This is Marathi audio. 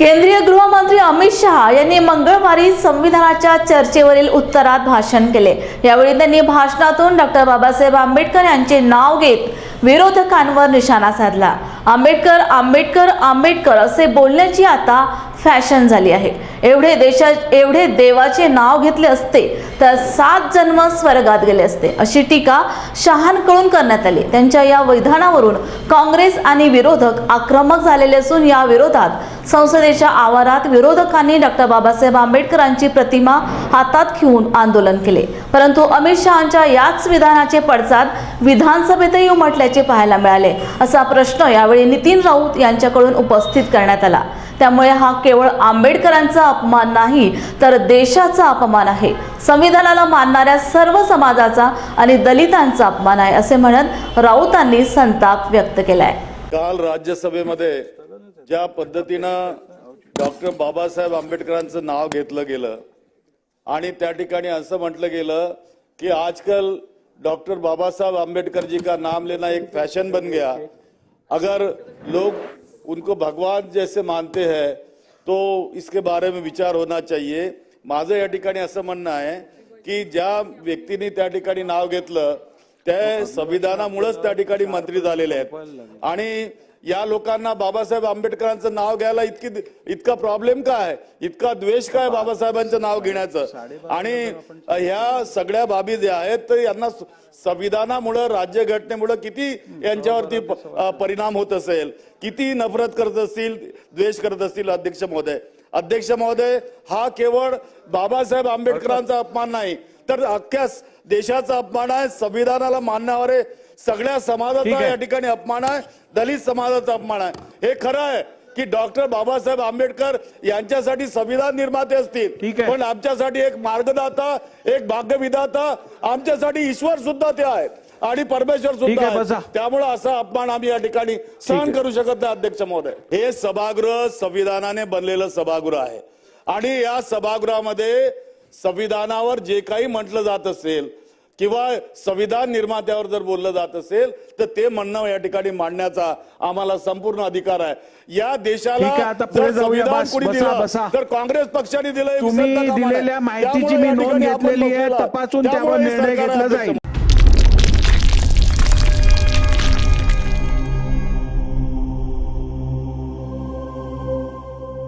केंद्रीय गृहमंत्री अमित शहा यांनी मंगळवारी संविधानाच्या चर्चेवरील उत्तरात भाषण केले. यावेळी त्यांनी भाषणातून डॉक्टर बाबासाहेब आंबेडकर यांचे नाव घेत विरोधकांवर निशाणा साधला. आंबेडकर आंबेडकर आंबेडकर असे बोलण्याची आता फॅशन झाली आहे. एवढे देशा एवढे देवाचे नाव घेतले असते तर सात जन्म स्वर्गात गेले असते. अशी टीका शहांकडून करण्यात आली. त्यांच्या या विधानावरून काँग्रेस आणि विरोधक आक्रमक झालेले असून या विरोधात संसदेच्या आवारात विरोधकांनी डॉक्टर बाबासाहेब आंबेडकरांची प्रतिमा हातात घेऊन आंदोलन केले. परंतु अमित शहांच्या याच विधानाचे पडसाद विधानसभेतही उमटल्याचे पाहायला मिळाले असा प्रश्न यावेळी नितीन राऊत यांच्याकडून उपस्थित करण्यात आला. त्यामुळे हा केवळ आंबेडकरांचा अपमान नाही तर देशाचा अपमान आहे. संविधानाला मानणाऱ्या सर्व समाजाचा आणि दलितांचा अपमान आहे असे म्हणत राऊतांनी संताप व्यक्त केलाय. काल राज्यसभेमध्ये ज्या पद्धतीनं डॉक्टर बाबासाहेब आंबेडकरांचं नाव घेतलं गेलं आणि त्या ठिकाणी असं म्हटलं गेलं कि आजकल डॉक्टर बाबा साहब जी का नाम लेना एक फैशन बन गया. अगर लोग उनको भगवान जैसे मानते हैं तो इसके बारे में विचार होना चाहिए। माझं या ठिकाणी असं म्हणणं आहे की ज्या व्यक्तीने त्या ठिकाणी नाव घेतलं त्या संविधानामुळेच त्या ठिकाणी मंत्री झालेले आहेत. आणि या लोकांना बाबासाहेब आंबेडकरांचं नाव घ्यायला इतकी इतका प्रॉब्लेम काय? आहे इतका द्वेष काय बाबासाहेबांचं नाव घेण्याचं? आणि ह्या सगळ्या बाबी ज्या आहेत तर यांना संविधानामुळं राज्यघटनेमुळं किती यांच्यावरती परिणाम होत असेल किती नफरत करत असतील द्वेष करत असतील अध्यक्ष महोदय? अध्यक्ष महोदय हा केवळ बाबासाहेब आंबेडकरांचा अपमान नाही तर अख्ख्या देशाचा अपमान आहे संविधानाला मानणारे सगळ्या समाजाचा. या ठिकाणी अपमान आहे दलित समाजाचा अपमान आहे हे खरं आहे की डॉक्टर बाबासाहेब आंबेडकर यांच्यासाठी संविधान निर्माते असतील. पण आमच्यासाठी एक मार्गदाता एक भाग्यविधाता आमच्यासाठी ईश्वर सुद्धा ते आहेत आणि परमेश्वर सुद्धा. त्यामुळे असा अपमान आम्ही या ठिकाणी सहन करू शकत नाही अध्यक्ष महोदय हे सभागृह संविधानाने बनलेलं सभागृह आहे आणि या सभागृहामध्ये संविधानावर जे काही म्हटलं जात असेल किंवा संविधान निर्मात्यावर जर बोललं जात असेल तर ते म्हणणं या ठिकाणी मांडण्याचा आम्हाला संपूर्ण अधिकार आहे या देशाला जर काँग्रेस पक्षाने दिलं. दिलेल्या माहितीची मी नोंद घेतलेली आहे. तपासून त्यावर निर्णय घेतला जाईल